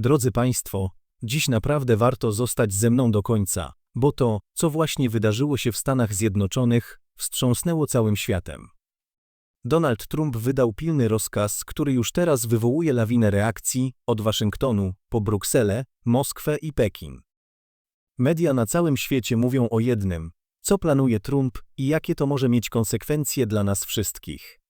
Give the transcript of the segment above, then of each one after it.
Drodzy Państwo, dziś naprawdę warto zostać ze mną do końca, bo to, co właśnie wydarzyło się w Stanach Zjednoczonych, wstrząsnęło całym światem. Donald Trump wydał pilny rozkaz, który już teraz wywołuje lawinę reakcji od Waszyngtonu po Brukselę, Moskwę i Pekin. Media na całym świecie mówią o jednym, co planuje Trump i jakie to może mieć konsekwencje dla nas wszystkich.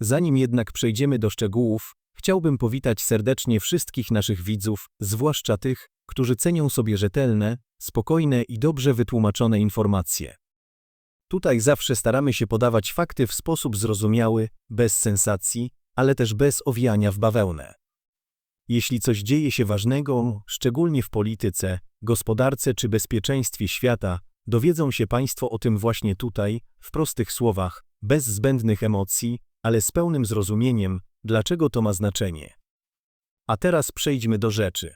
Zanim jednak przejdziemy do szczegółów, chciałbym powitać serdecznie wszystkich naszych widzów, zwłaszcza tych, którzy cenią sobie rzetelne, spokojne i dobrze wytłumaczone informacje. Tutaj zawsze staramy się podawać fakty w sposób zrozumiały, bez sensacji, ale też bez owijania w bawełnę. Jeśli coś dzieje się ważnego, szczególnie w polityce, gospodarce czy bezpieczeństwie świata, dowiedzą się Państwo o tym właśnie tutaj, w prostych słowach, bez zbędnych emocji, ale z pełnym zrozumieniem, dlaczego to ma znaczenie. A teraz przejdźmy do rzeczy.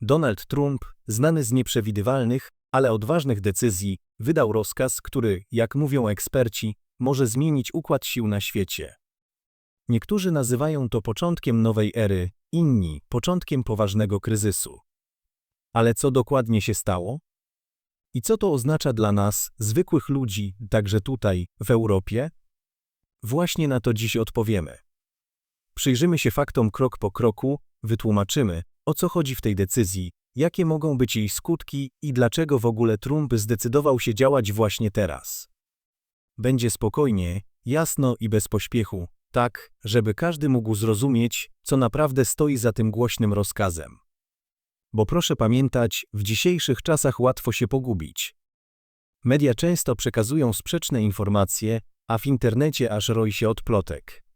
Donald Trump, znany z nieprzewidywalnych, ale odważnych decyzji, wydał rozkaz, który, jak mówią eksperci, może zmienić układ sił na świecie. Niektórzy nazywają to początkiem nowej ery, inni początkiem poważnego kryzysu. Ale co dokładnie się stało? I co to oznacza dla nas, zwykłych ludzi, także tutaj, w Europie? Właśnie na to dziś odpowiemy. Przyjrzymy się faktom krok po kroku, wytłumaczymy, o co chodzi w tej decyzji, jakie mogą być jej skutki i dlaczego w ogóle Trump zdecydował się działać właśnie teraz. Będzie spokojnie, jasno i bez pośpiechu, tak, żeby każdy mógł zrozumieć, co naprawdę stoi za tym głośnym rozkazem. Bo proszę pamiętać, w dzisiejszych czasach łatwo się pogubić. Media często przekazują sprzeczne informacje, a w internecie aż roi się od plotek.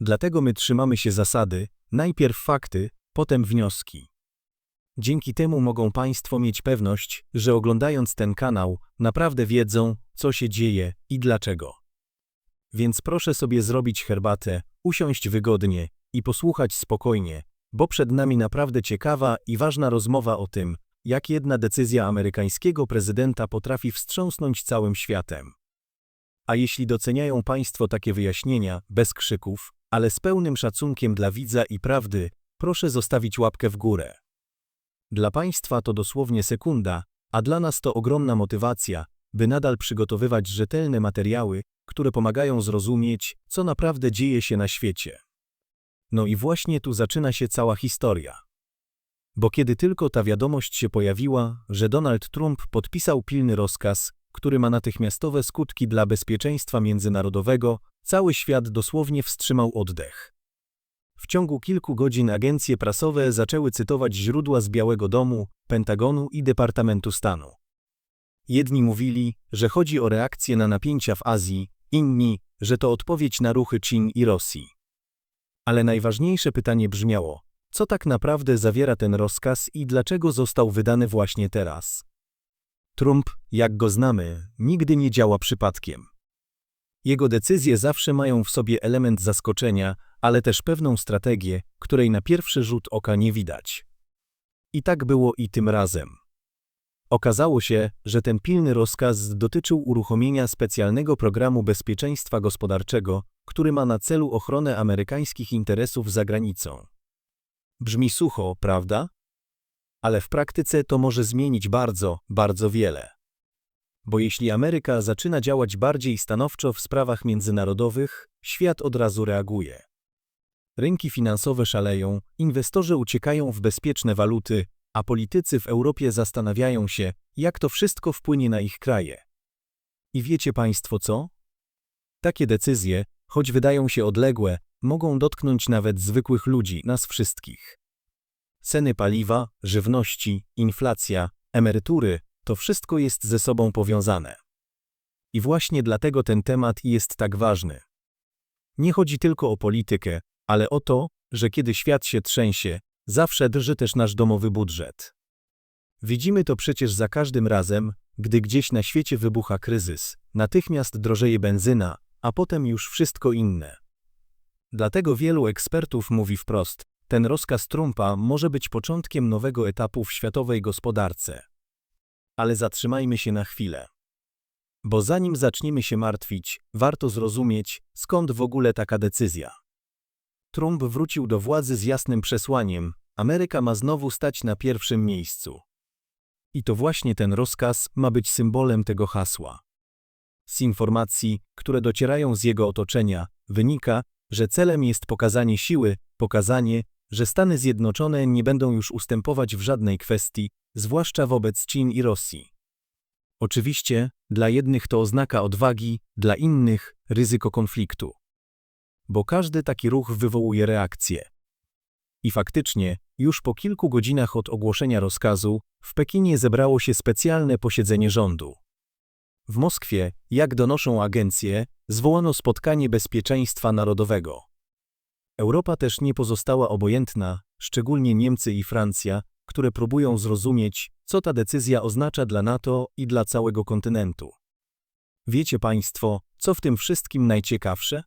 Dlatego my trzymamy się zasady, najpierw fakty, potem wnioski. Dzięki temu mogą Państwo mieć pewność, że oglądając ten kanał, naprawdę wiedzą, co się dzieje i dlaczego. Więc proszę sobie zrobić herbatę, usiąść wygodnie i posłuchać spokojnie, bo przed nami naprawdę ciekawa i ważna rozmowa o tym, jak jedna decyzja amerykańskiego prezydenta potrafi wstrząsnąć całym światem. A jeśli doceniają Państwo takie wyjaśnienia, bez krzyków, ale z pełnym szacunkiem dla widza i prawdy, proszę zostawić łapkę w górę. Dla Państwa to dosłownie sekunda, a dla nas to ogromna motywacja, by nadal przygotowywać rzetelne materiały, które pomagają zrozumieć, co naprawdę dzieje się na świecie. No i właśnie tu zaczyna się cała historia. Bo kiedy tylko ta wiadomość się pojawiła, że Donald Trump podpisał pilny rozkaz, który ma natychmiastowe skutki dla bezpieczeństwa międzynarodowego, cały świat dosłownie wstrzymał oddech. W ciągu kilku godzin agencje prasowe zaczęły cytować źródła z Białego Domu, Pentagonu i Departamentu Stanu. Jedni mówili, że chodzi o reakcję na napięcia w Azji, inni, że to odpowiedź na ruchy Chin i Rosji. Ale najważniejsze pytanie brzmiało, co tak naprawdę zawiera ten rozkaz i dlaczego został wydany właśnie teraz? Trump, jak go znamy, nigdy nie działa przypadkiem. Jego decyzje zawsze mają w sobie element zaskoczenia, ale też pewną strategię, której na pierwszy rzut oka nie widać. I tak było i tym razem. Okazało się, że ten pilny rozkaz dotyczył uruchomienia specjalnego programu bezpieczeństwa gospodarczego, który ma na celu ochronę amerykańskich interesów za granicą. Brzmi sucho, prawda? Ale w praktyce to może zmienić bardzo, bardzo wiele. Bo jeśli Ameryka zaczyna działać bardziej stanowczo w sprawach międzynarodowych, świat od razu reaguje. Rynki finansowe szaleją, inwestorzy uciekają w bezpieczne waluty, a politycy w Europie zastanawiają się, jak to wszystko wpłynie na ich kraje. I wiecie Państwo co? Takie decyzje, choć wydają się odległe, mogą dotknąć nawet zwykłych ludzi, nas wszystkich. Ceny paliwa, żywności, inflacja, emerytury to wszystko jest ze sobą powiązane. I właśnie dlatego ten temat jest tak ważny. Nie chodzi tylko o politykę, ale o to, że kiedy świat się trzęsie, zawsze drży też nasz domowy budżet. Widzimy to przecież za każdym razem, gdy gdzieś na świecie wybucha kryzys, natychmiast drożeje benzyna, a potem już wszystko inne. Dlatego wielu ekspertów mówi wprost, ten rozkaz Trumpa może być początkiem nowego etapu w światowej gospodarce. Ale zatrzymajmy się na chwilę. Bo zanim zaczniemy się martwić, warto zrozumieć, skąd w ogóle taka decyzja. Trump wrócił do władzy z jasnym przesłaniem, Ameryka ma znowu stać na pierwszym miejscu. I to właśnie ten rozkaz ma być symbolem tego hasła. Z informacji, które docierają z jego otoczenia, wynika, że celem jest pokazanie siły, pokazanie, że Stany Zjednoczone nie będą już ustępować w żadnej kwestii, zwłaszcza wobec Chin i Rosji. Oczywiście, dla jednych to oznaka odwagi, dla innych ryzyko konfliktu. Bo każdy taki ruch wywołuje reakcję. I faktycznie, już po kilku godzinach od ogłoszenia rozkazu, w Pekinie zebrało się specjalne posiedzenie rządu. W Moskwie, jak donoszą agencje, zwołano spotkanie bezpieczeństwa narodowego. Europa też nie pozostała obojętna, szczególnie Niemcy i Francja, które próbują zrozumieć, co ta decyzja oznacza dla NATO i dla całego kontynentu. Wiecie Państwo, co w tym wszystkim najciekawsze?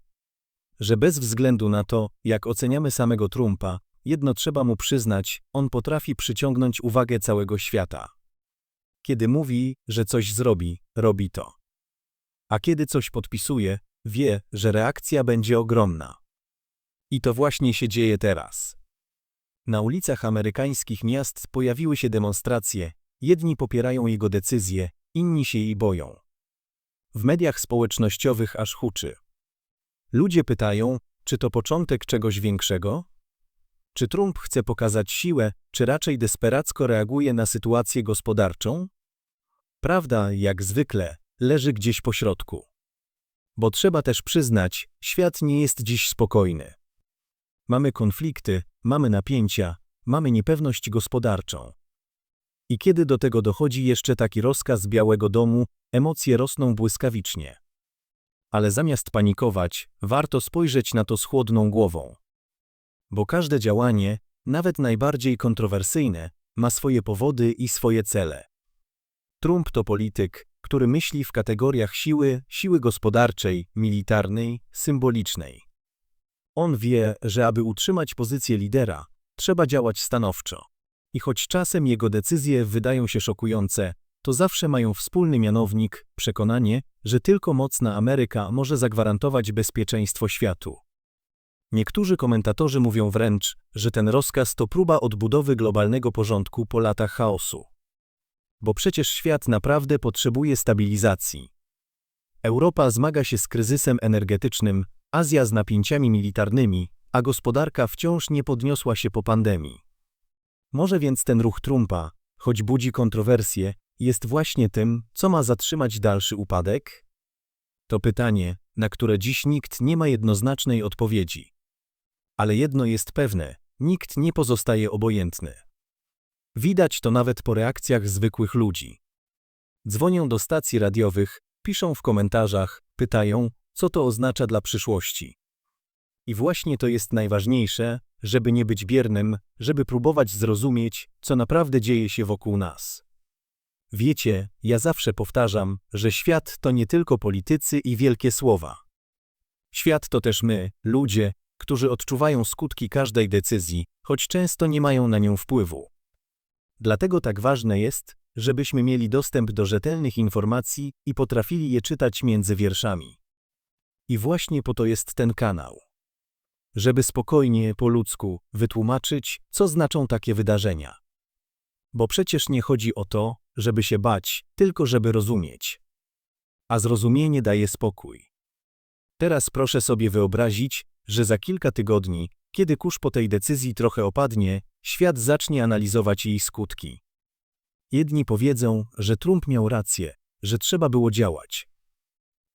Że bez względu na to, jak oceniamy samego Trumpa, jedno trzeba mu przyznać, on potrafi przyciągnąć uwagę całego świata. Kiedy mówi, że coś zrobi, robi to. A kiedy coś podpisuje, wie, że reakcja będzie ogromna. I to właśnie się dzieje teraz. Na ulicach amerykańskich miast pojawiły się demonstracje, jedni popierają jego decyzje, inni się jej boją. W mediach społecznościowych aż huczy. Ludzie pytają, czy to początek czegoś większego? Czy Trump chce pokazać siłę, czy raczej desperacko reaguje na sytuację gospodarczą? Prawda, jak zwykle, leży gdzieś po środku. Bo trzeba też przyznać, świat nie jest dziś spokojny. Mamy konflikty, mamy napięcia, mamy niepewność gospodarczą. I kiedy do tego dochodzi jeszcze taki rozkaz Białego Domu, emocje rosną błyskawicznie. Ale zamiast panikować, warto spojrzeć na to z chłodną głową. Bo każde działanie, nawet najbardziej kontrowersyjne, ma swoje powody i swoje cele. Trump to polityk, który myśli w kategoriach siły, siły gospodarczej, militarnej, symbolicznej. On wie, że aby utrzymać pozycję lidera, trzeba działać stanowczo. I choć czasem jego decyzje wydają się szokujące, to zawsze mają wspólny mianownik przekonanie, że tylko mocna Ameryka może zagwarantować bezpieczeństwo światu. Niektórzy komentatorzy mówią wręcz, że ten rozkaz to próba odbudowy globalnego porządku po latach chaosu. Bo przecież świat naprawdę potrzebuje stabilizacji. Europa zmaga się z kryzysem energetycznym, Azja z napięciami militarnymi, a gospodarka wciąż nie podniosła się po pandemii. Może więc ten ruch Trumpa, choć budzi kontrowersje, jest właśnie tym, co ma zatrzymać dalszy upadek? To pytanie, na które dziś nikt nie ma jednoznacznej odpowiedzi. Ale jedno jest pewne, nikt nie pozostaje obojętny. Widać to nawet po reakcjach zwykłych ludzi. Dzwonią do stacji radiowych, piszą w komentarzach, pytają, co to oznacza dla przyszłości. I właśnie to jest najważniejsze, żeby nie być biernym, żeby próbować zrozumieć, co naprawdę dzieje się wokół nas. Wiecie, ja zawsze powtarzam, że świat to nie tylko politycy i wielkie słowa. Świat to też my, ludzie, którzy odczuwają skutki każdej decyzji, choć często nie mają na nią wpływu. Dlatego tak ważne jest, żebyśmy mieli dostęp do rzetelnych informacji i potrafili je czytać między wierszami. I właśnie po to jest ten kanał. Żeby spokojnie, po ludzku, wytłumaczyć, co znaczą takie wydarzenia. Bo przecież nie chodzi o to, żeby się bać, tylko żeby rozumieć. A zrozumienie daje spokój. Teraz proszę sobie wyobrazić, że za kilka tygodni, kiedy kurz po tej decyzji trochę opadnie, świat zacznie analizować jej skutki. Jedni powiedzą, że Trump miał rację, że trzeba było działać.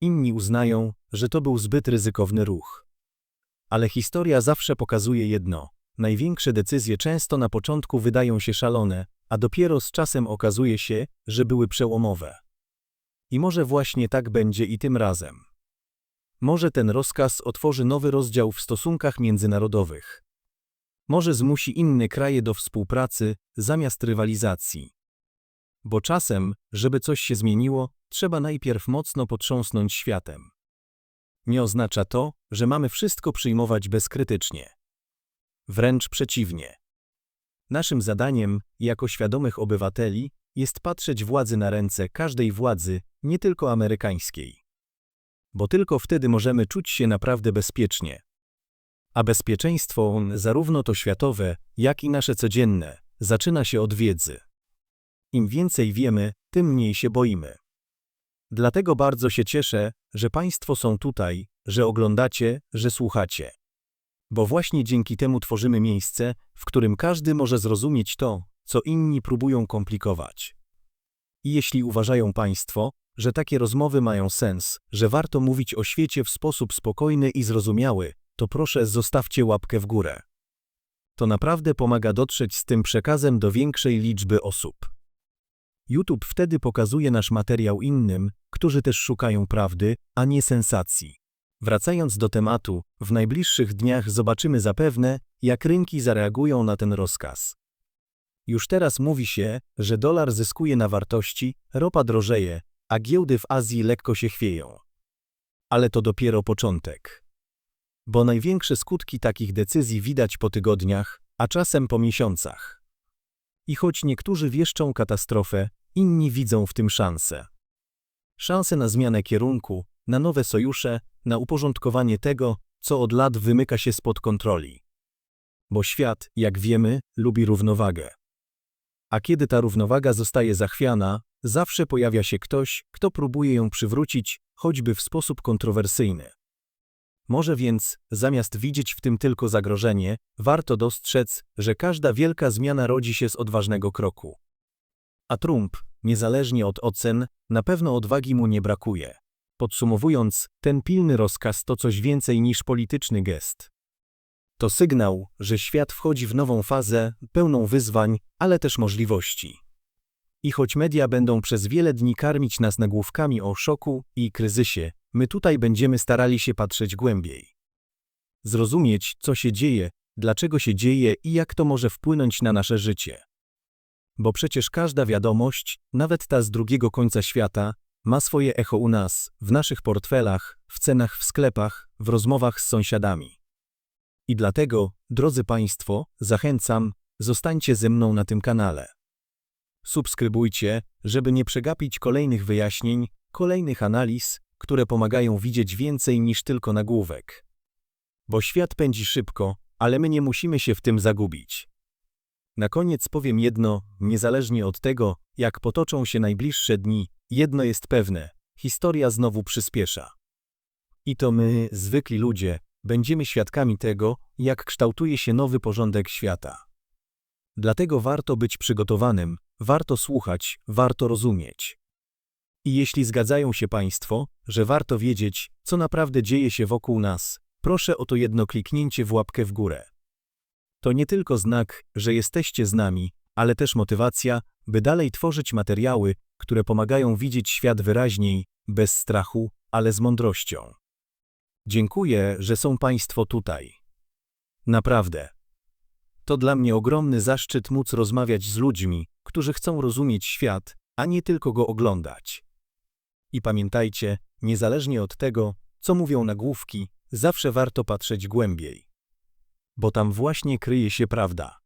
Inni uznają, że to był zbyt ryzykowny ruch. Ale historia zawsze pokazuje jedno. Największe decyzje często na początku wydają się szalone, a dopiero z czasem okazuje się, że były przełomowe. I może właśnie tak będzie i tym razem. Może ten rozkaz otworzy nowy rozdział w stosunkach międzynarodowych. Może zmusi inne kraje do współpracy zamiast rywalizacji. Bo czasem, żeby coś się zmieniło, trzeba najpierw mocno potrząsnąć światem. Nie oznacza to, że mamy wszystko przyjmować bezkrytycznie. Wręcz przeciwnie. Naszym zadaniem, jako świadomych obywateli, jest patrzeć władzy na ręce każdej władzy, nie tylko amerykańskiej. Bo tylko wtedy możemy czuć się naprawdę bezpiecznie. A bezpieczeństwo, zarówno to światowe, jak i nasze codzienne, zaczyna się od wiedzy. Im więcej wiemy, tym mniej się boimy. Dlatego bardzo się cieszę, że Państwo są tutaj, że oglądacie, że słuchacie. Bo właśnie dzięki temu tworzymy miejsce, w którym każdy może zrozumieć to, co inni próbują komplikować. I jeśli uważają Państwo, że takie rozmowy mają sens, że warto mówić o świecie w sposób spokojny i zrozumiały, to proszę zostawcie łapkę w górę. To naprawdę pomaga dotrzeć z tym przekazem do większej liczby osób. YouTube wtedy pokazuje nasz materiał innym, którzy też szukają prawdy, a nie sensacji. Wracając do tematu, w najbliższych dniach zobaczymy zapewne, jak rynki zareagują na ten rozkaz. Już teraz mówi się, że dolar zyskuje na wartości, ropa drożeje, a giełdy w Azji lekko się chwieją. Ale to dopiero początek. Bo największe skutki takich decyzji widać po tygodniach, a czasem po miesiącach. I choć niektórzy wieszczą katastrofę, inni widzą w tym szansę. Szansę na zmianę kierunku, na nowe sojusze, na uporządkowanie tego, co od lat wymyka się spod kontroli. Bo świat, jak wiemy, lubi równowagę. A kiedy ta równowaga zostaje zachwiana, zawsze pojawia się ktoś, kto próbuje ją przywrócić, choćby w sposób kontrowersyjny. Może więc, zamiast widzieć w tym tylko zagrożenie, warto dostrzec, że każda wielka zmiana rodzi się z odważnego kroku. A Trump, niezależnie od ocen, na pewno odwagi mu nie brakuje. Podsumowując, ten pilny rozkaz to coś więcej niż polityczny gest. To sygnał, że świat wchodzi w nową fazę, pełną wyzwań, ale też możliwości. I choć media będą przez wiele dni karmić nas nagłówkami o szoku i kryzysie, my tutaj będziemy starali się patrzeć głębiej. Zrozumieć, co się dzieje, dlaczego się dzieje i jak to może wpłynąć na nasze życie. Bo przecież każda wiadomość, nawet ta z drugiego końca świata, ma swoje echo u nas, w naszych portfelach, w cenach w sklepach, w rozmowach z sąsiadami. I dlatego, drodzy Państwo, zachęcam, zostańcie ze mną na tym kanale. Subskrybujcie, żeby nie przegapić kolejnych wyjaśnień, kolejnych analiz, które pomagają widzieć więcej niż tylko nagłówek. Bo świat pędzi szybko, ale my nie musimy się w tym zagubić. Na koniec powiem jedno, niezależnie od tego, jak potoczą się najbliższe dni, jedno jest pewne, historia znowu przyspiesza. I to my, zwykli ludzie, będziemy świadkami tego, jak kształtuje się nowy porządek świata. Dlatego warto być przygotowanym, warto słuchać, warto rozumieć. I jeśli zgadzają się Państwo, że warto wiedzieć, co naprawdę dzieje się wokół nas, proszę o to jedno kliknięcie w łapkę w górę. To nie tylko znak, że jesteście z nami, ale też motywacja, by dalej tworzyć materiały, które pomagają widzieć świat wyraźniej, bez strachu, ale z mądrością. Dziękuję, że są Państwo tutaj. Naprawdę. To dla mnie ogromny zaszczyt móc rozmawiać z ludźmi, którzy chcą rozumieć świat, a nie tylko go oglądać. I pamiętajcie, niezależnie od tego, co mówią nagłówki, zawsze warto patrzeć głębiej. Bo tam właśnie kryje się prawda.